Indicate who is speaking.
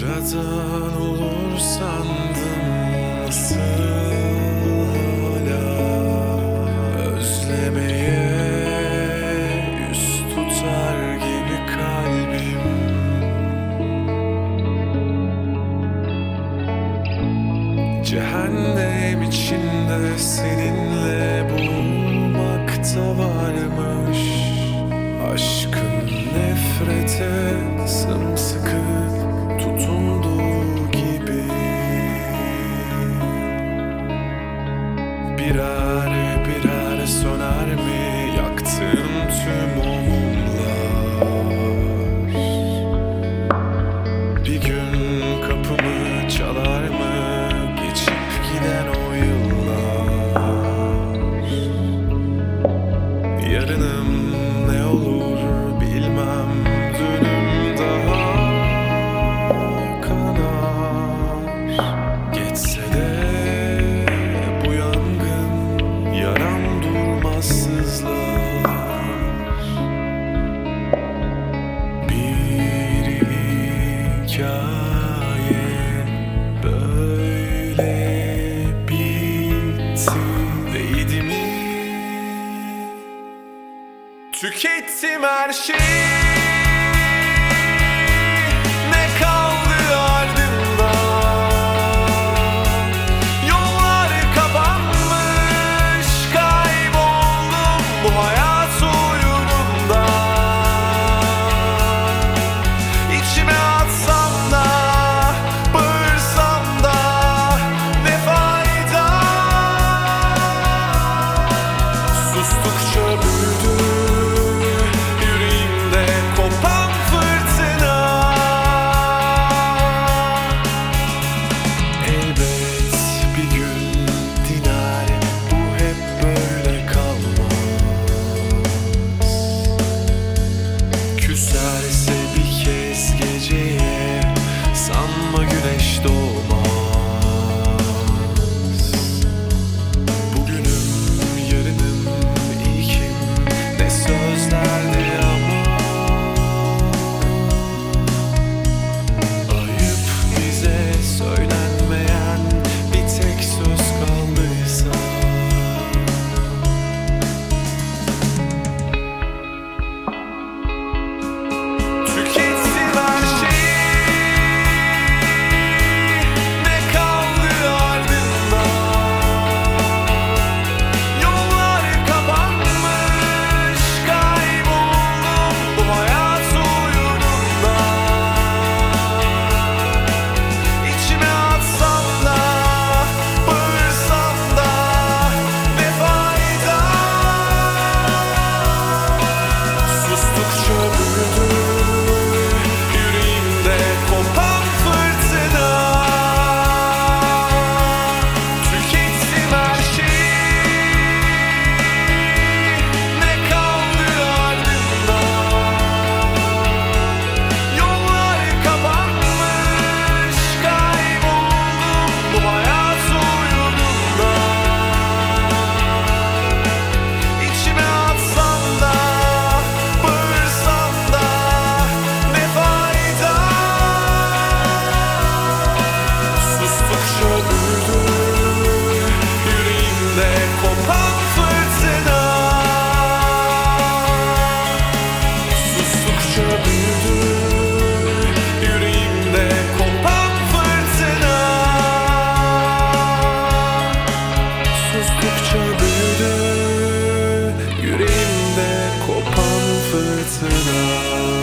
Speaker 1: Sıradan olur sandım nasıl hala Özlemeye yüz tutar gibi kalbim. Cehennem içinde seninle bulmakta mi yaktığım tüm o mumlar bir gün kapımı çalar mı? Geçip giden o yıllar. Yarınım ne olur bilmem. Dünüm daha kanar. Geçse Tükettim her şeyi fırtına